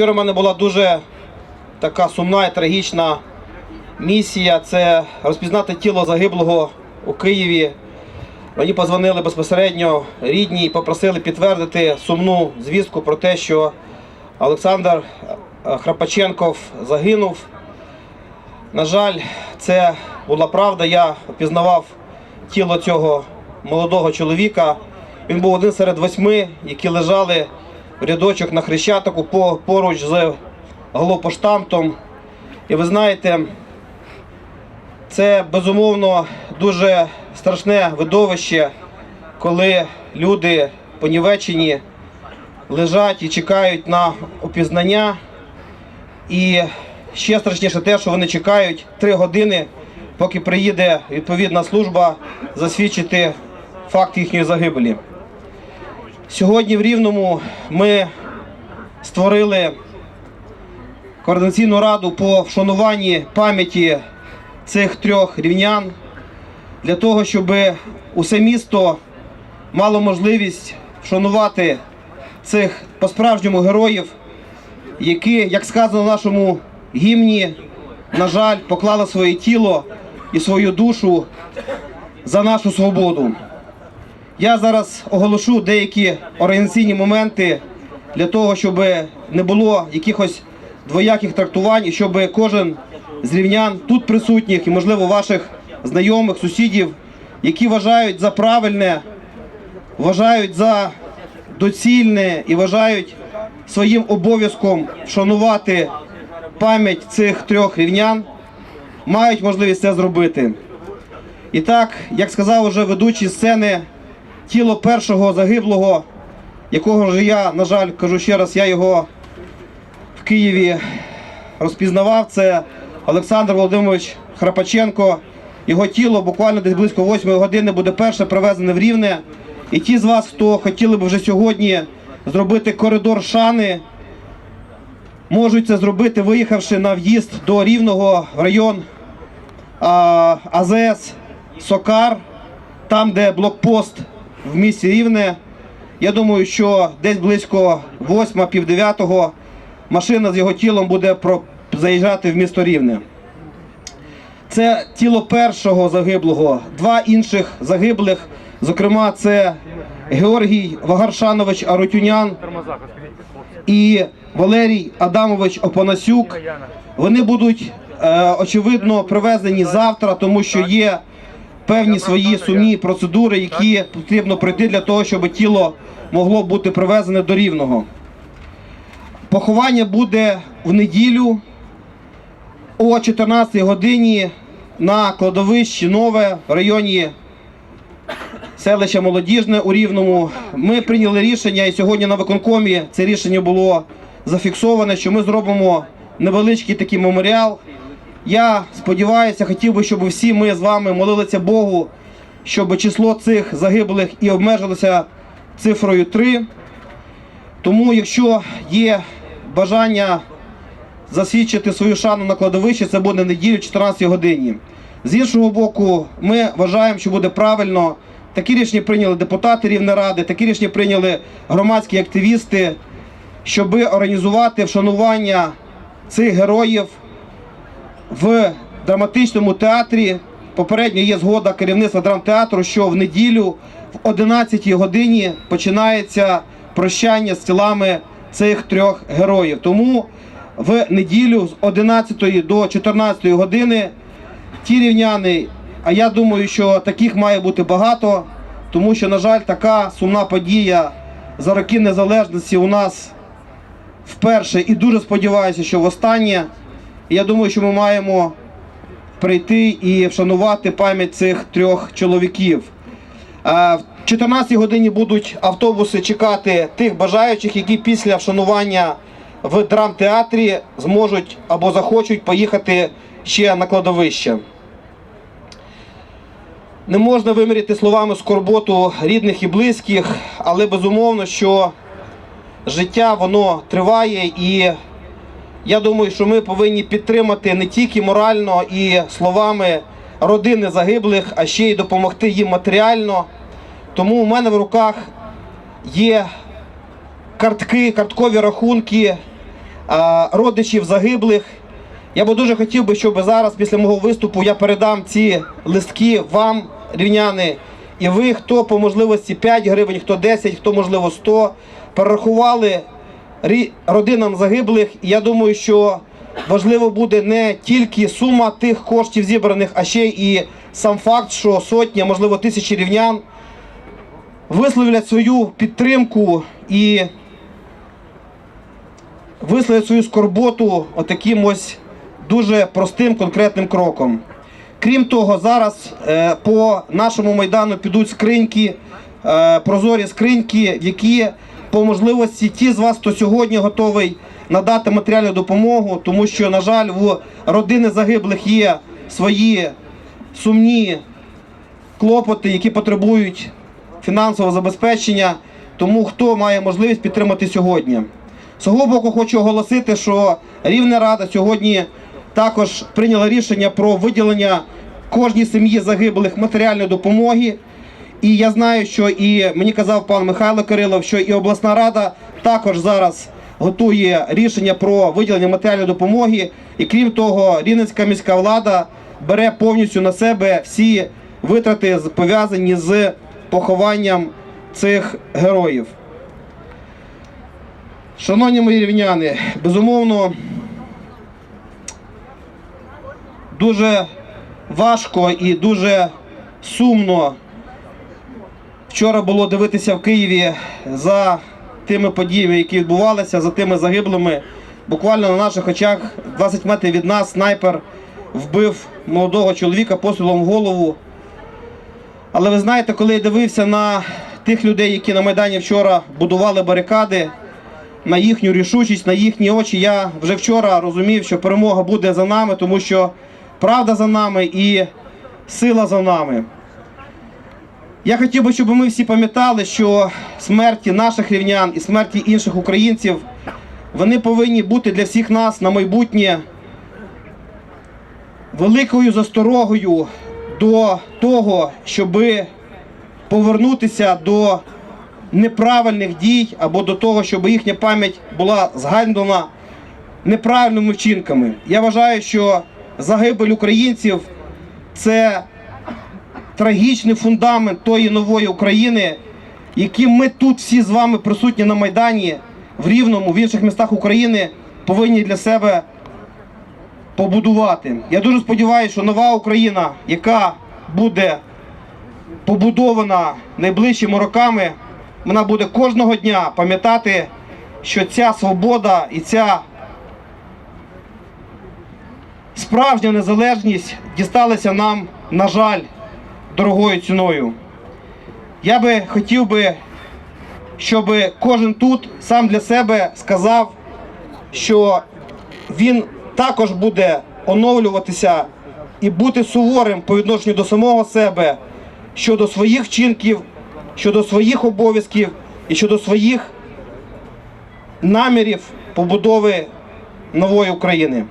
Вчора в мене була дуже така сумна і трагічна місія. Це розпізнати тіло загиблого у Києві. Мені позвонили безпосередньо рідні і попросили підтвердити сумну звістку про те, що Олександр е, Храпаченков загинув. На жаль, це була правда. Я впізнавав тіло цього молодого чоловіка. Він був один серед восьми, які лежали рядочок на Хрещатику поруч з голопоштамтом. І ви знаєте, це безумовно дуже страшне видовище, коли люди понівечені лежать і чекають на опізнання. І ще страшніше те, що вони чекають три години, поки приїде відповідна служба засвідчити факт їхньої загибелі. Сьогодні в Рівному ми створили координаційну раду по вшануванні пам'яті цих трьох рівнян для того, щоб усе місто мало можливість вшанувати цих по-справжньому героїв, які, як сказано в нашому гімні, на жаль, поклали своє тіло і свою душу за нашу свободу. Я зараз оголошу деякі організаційні моменти для того, щоб не було якихось двояких трактувань, і щоб кожен з рівнян тут присутніх і, можливо, ваших знайомих, сусідів, які вважають за правильне, вважають за доцільне і вважають своїм обов'язком вшанувати пам'ять цих трьох рівнян, мають можливість це зробити. І так, як сказав уже ведучий сцени, тіло першого загиблого, якого ж я, на жаль, кажу ще раз, я його в Києві розпізнавав, це Олександр Володимирович Храпаченко. Його тіло буквально десь близько 8 години буде перше привезене в Рівне. І ті з вас, хто хотіли б вже сьогодні зробити коридор шани, можуть це зробити, виїхавши на в'їзд до Рівного в район а, АЗС Сокар, там, де блокпост в місті Рівне. Я думаю, що десь близько 8 пів 9 машина з його тілом буде заїжджати в місто Рівне. Це тіло першого загиблого, два інших загиблих. Зокрема, це Георгій Вагаршанович Арутюнян і Валерій Адамович Опанасюк. Вони будуть е, очевидно привезені завтра, тому що є певні свої сумні процедури, які потрібно пройти для того, щоб тіло могло бути привезене до рівного. Поховання буде в неділю о 14 годині на кладовищі Нове в районі селища Молодіжне у Рівному. Ми прийняли рішення, і сьогодні на виконкомі це рішення було зафіксоване, що ми зробимо невеличкий такий меморіал. Я сподіваюся, хотів би, щоб всі ми з вами молилися Богу, щоб число цих загиблих і обмежилося цифрою 3. Тому, якщо є бажання засвідчити свою шану на кладовищі, це буде неділю 14 годині. З іншого боку, ми вважаємо, що буде правильно. Такі рішення прийняли депутати Рівнеради, такі рішення прийняли громадські активісти, щоб організувати вшанування цих героїв в драматичному театрі. Попередньо є згода керівництва драмтеатру, що в неділю в 11 годині починається прощання з тілами цих трьох героїв. Тому в неділю з 11 до 14 години ті рівняни, а я думаю, що таких має бути багато, тому що, на жаль, така сумна подія за роки незалежності у нас вперше і дуже сподіваюся, що востаннє. І я думаю, що ми маємо прийти і вшанувати пам'ять цих трьох чоловіків. Е, В 14 годині будуть автобуси чекати тих бажаючих, які після вшанування в драмтеатрі зможуть або захочуть поїхати ще на кладовище. Не можна виміряти словами скорботу рідних і близьких, але безумовно, що життя воно триває, і я думаю, що ми повинні підтримати не тільки морально і словами родини загиблих, а ще й допомогти їм матеріально. Тому у мене в руках є картки, карткові рахунки родичів загиблих. Я би дуже хотів би, щоб зараз, після мого виступу, я передам ці листки вам, рівняни, і ви, хто по можливості 5 гривень, хто 10, хто можливо 100, перерахували родинам загиблих. Я думаю, що важливо буде не тільки сума тих коштів зібраних, а ще і сам факт, що сотні, можливо тисячі рівнян висловлять свою підтримку і висловлять свою скорботу отаким ось дуже простим конкретним кроком. Крім того, зараз е, по нашому майдану підуть скриньки, е, прозорі скриньки, які по можливості ті з вас, хто сьогодні готовий надати матеріальну допомогу, тому що, на жаль, у родини загиблих є свої сумні клопоти, які потребують фінансового забезпечення. Тому хто має можливість підтримати сьогодні. З свого боку хочу оголосити, що Рівна Рада сьогодні також прийняла рішення про виділення кожній сім'ї загиблих матеріальної допомоги. І я знаю, що і мені казав пан Михайло Кирилов, що і обласна рада також зараз готує рішення про виділення матеріальної допомоги. І крім того, Рівненська міська влада бере повністю на себе всі витрати пов'язані з похованням цих героїв. Шановні мої рівняни, безумовно, дуже важко і дуже сумно вчора було дивитися в Києві за тими подіями, які відбувалися, за тими загиблими. Буквально на наших очах 20 метрів від нас снайпер вбив молодого чоловіка пострілом в голову. Але ви знаєте, коли я дивився на тих людей, які на Майдані вчора будували барикади, на їхню рішучість, на їхні очі, я вже вчора розумів, що перемога буде за нами, тому що правда за нами і сила за нами. Я хотів би, щоб ми всі пам'ятали, що смерті наших рівнян і смерті інших українців вони повинні бути для всіх нас на майбутнє великою засторогою до того, щоб повернутися до неправильних дій або до того, щоб їхня пам'ять була згадана неправильними вчинками. Я вважаю, що загибель українців це трагічний фундамент тої нової України, яким ми тут всі з вами присутні на Майдані, в Рівному, в інших містах України, повинні для себе побудувати. Я дуже сподіваюся, що нова Україна, яка буде побудована найближчими роками, вона буде кожного дня пам'ятати, що ця свобода і ця справжня незалежність дісталася нам, на жаль, дорогою ціною. Я би хотів би, щоб кожен тут сам для себе сказав, що він також буде оновлюватися і бути суворим по відношенню до самого себе щодо своїх вчинків, щодо своїх обов'язків і щодо своїх намірів побудови нової України.